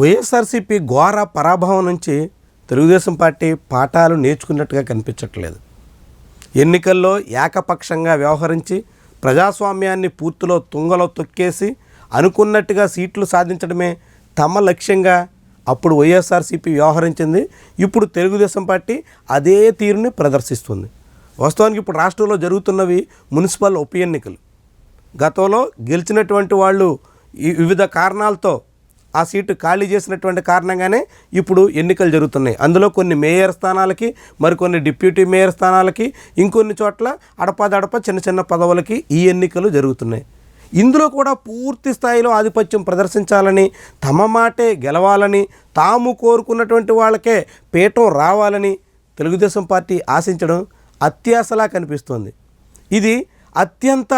వైఎస్ఆర్సీపీ ఘోర పరాభవం నుంచి తెలుగుదేశం పార్టీ పాఠాలు నేర్చుకున్నట్టుగా కనిపించట్లేదు. ఎన్నికల్లో ఏకపక్షంగా వ్యవహరించి ప్రజాస్వామ్యాన్ని పూర్తిలో తుంగలో తొక్కేసి అనుకున్నట్టుగా సీట్లు సాధించడమే తమ లక్ష్యంగా అప్పుడు వైఎస్ఆర్సీపీ వ్యవహరించింది. ఇప్పుడు తెలుగుదేశం పార్టీ అదే తీరుని ప్రదర్శిస్తుంది. వాస్తవానికి ఇప్పుడు రాష్ట్రంలో జరుగుతున్నవి మున్సిపల్ ఉప ఎన్నికలు. గతంలో గెలిచినటువంటి వాళ్ళు వివిధ కారణాలతో ఆ సీటు ఖాళీ చేసినటువంటి కారణంగానే ఇప్పుడు ఎన్నికలు జరుగుతున్నాయి. అందులో కొన్ని మేయర్ స్థానాలకి మరికొన్ని డిప్యూటీ మేయర్ స్థానాలకి ఇంకొన్ని చోట్ల అడపాదడప చిన్న చిన్న పదవులకి ఈ ఎన్నికలు జరుగుతున్నాయి. ఇందులో కూడా పూర్తి స్థాయిలో ఆధిపత్యం ప్రదర్శించాలని తమ మాటే గెలవాలని తాము కోరుకున్నటువంటి వాళ్ళకే పీఠం రావాలని తెలుగుదేశం పార్టీ ఆశించడం అత్యాశలా కనిపిస్తోంది. ఇది అత్యంత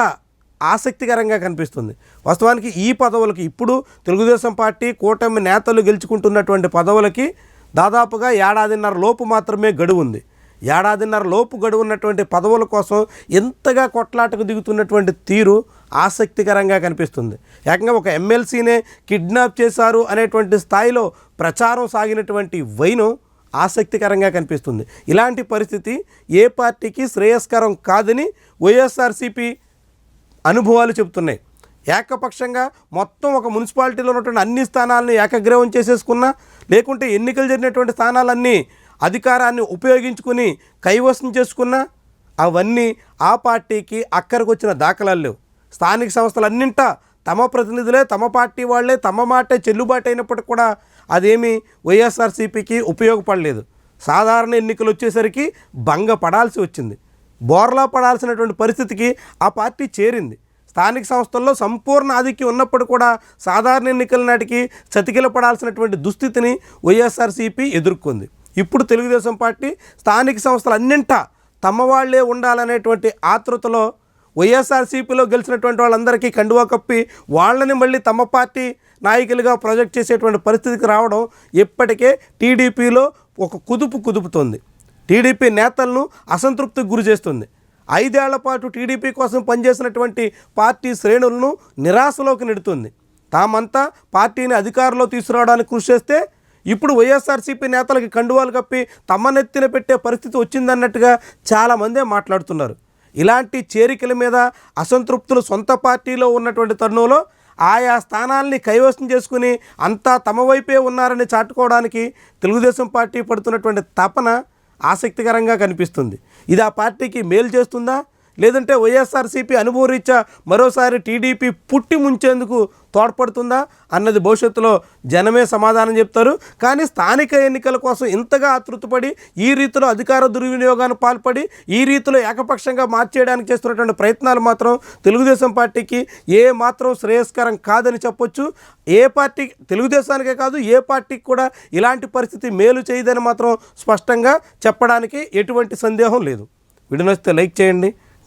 ఆసక్తికరంగా కనిపిస్తుంది. వాస్తవానికి ఈ పదవులకి ఇప్పుడు తెలుగుదేశం పార్టీ కూటమి నేతలు గెలుచుకుంటున్నటువంటి పదవులకి దాదాపుగా ఏడాదిన్నర లోపు మాత్రమే గడువు ఉంది. ఏడాదిన్నర లోపు గడువు ఉన్నటువంటి పదవుల కోసం ఎంతగా కొట్లాటకు దిగుతున్నటువంటి తీరు ఆసక్తికరంగా కనిపిస్తుంది. ఏకంగా ఒక ఎమ్మెల్సీనే కిడ్నాప్ చేశారు అనేటువంటి స్థాయిలో ప్రచారం సాగినటువంటి వైను ఆసక్తికరంగా కనిపిస్తుంది. ఇలాంటి పరిస్థితి ఏ పార్టీకి శ్రేయస్కరం కాదని వైఎస్ఆర్సీపీ అనుభవాలు చెబుతున్నాయి. ఏకపక్షంగా మొత్తం ఒక మున్సిపాలిటీలో ఉన్నటువంటి అన్ని స్థానాలను ఏకగ్రహం చేసేసుకున్నా లేకుంటే ఎన్నికలు జరిగినటువంటి స్థానాలన్నీ అధికారాన్ని ఉపయోగించుకుని కైవసం చేసుకున్నా అవన్నీ ఆ పార్టీకి అక్కడికి వచ్చిన దాఖలాలు లేవు. స్థానిక సంస్థలన్నింటా తమ ప్రతినిధులే తమ పార్టీ వాళ్ళే తమ మాటే చెల్లుబాటు అయినప్పటికి కూడా అదేమీ వైఎస్ఆర్సీపీకి ఉపయోగపడలేదు. సాధారణ ఎన్నికలు వచ్చేసరికి భంగపడాల్సి వచ్చింది. బోర్లా పడాల్సినటువంటి పరిస్థితికి ఆ పార్టీ చేరింది. స్థానిక సంస్థల్లో సంపూర్ణ ఆధిక్యం ఉన్నప్పుడు కూడా సాధారణ ఎన్నికల నాటికి చతికిల పడాల్సినటువంటి దుస్థితిని వైఎస్ఆర్సీపీ ఎదుర్కొంది. ఇప్పుడు తెలుగుదేశం పార్టీ స్థానిక సంస్థలు అన్నింటా తమ వాళ్ళే ఉండాలనేటువంటి ఆతృతలో వైఎస్ఆర్సీపీలో గెలిచినటువంటి వాళ్ళందరికీ కండువా కప్పి వాళ్ళని మళ్ళీ తమ పార్టీ నాయకులుగా ప్రొజెక్ట్ చేసేటువంటి పరిస్థితికి రావడం ఇప్పటికే టీడీపీలో ఒక కుదుపు కుదుపుతోంది. టీడీపీ నేతలను అసంతృప్తికి గురి చేస్తుంది. ఐదేళ్ళ పాటు టీడీపీ కోసం పనిచేసినటువంటి పార్టీ శ్రేణులను నిరాశలోకి నెడుతుంది. తామంతా పార్టీని అధికారంలో తీసుకురావడానికి కృషి చేస్తే ఇప్పుడు వైఎస్ఆర్సీపీ నేతలకి కండువాలు కప్పి తమ నెత్తిన పెట్టే పరిస్థితి వచ్చిందన్నట్టుగా చాలామందే మాట్లాడుతున్నారు. ఇలాంటి చేరికల మీద అసంతృప్తులు సొంత పార్టీలో ఉన్నటువంటి తరుణంలో ఆయా స్థానాల్ని కైవసం చేసుకుని అంతా తమ వైపే ఉన్నారని చాటుకోవడానికి తెలుగుదేశం పార్టీ పడుతున్నటువంటి తపన ఆసక్తికరంగా కనిపిస్తుంది. ఇది ఆ పార్టీకి మేలు చేస్తుందా? లేదంటే వైఎస్ఆర్సీపీ అనుభవరీత్యా మరోసారి టీడీపీ పుట్టి ముంచేందుకు తోడ్పడుతుందా అన్నది భవిష్యత్తులో జనమే సమాధానం చెప్తారు. కానీ స్థానిక ఎన్నికల కోసం ఇంతగా ఆతృతపడి ఈ రీతిలో అధికార దుర్వినియోగానికి పాల్పడి ఈ రీతిలో ఏకపక్షంగా మార్చేయడానికి చేస్తున్నటువంటి ప్రయత్నాలు మాత్రం తెలుగుదేశం పార్టీకి ఏ మాత్రం శ్రేయస్కరం కాదని చెప్పొచ్చు. ఏ పార్టీ తెలుగుదేశానికే కాదు ఏ పార్టీకి కూడా ఇలాంటి పరిస్థితి మేలు చేయదని మాత్రం స్పష్టంగా చెప్పడానికి ఎటువంటి సందేహం లేదు. వీడియో నచ్చితే లైక్ చేయండి.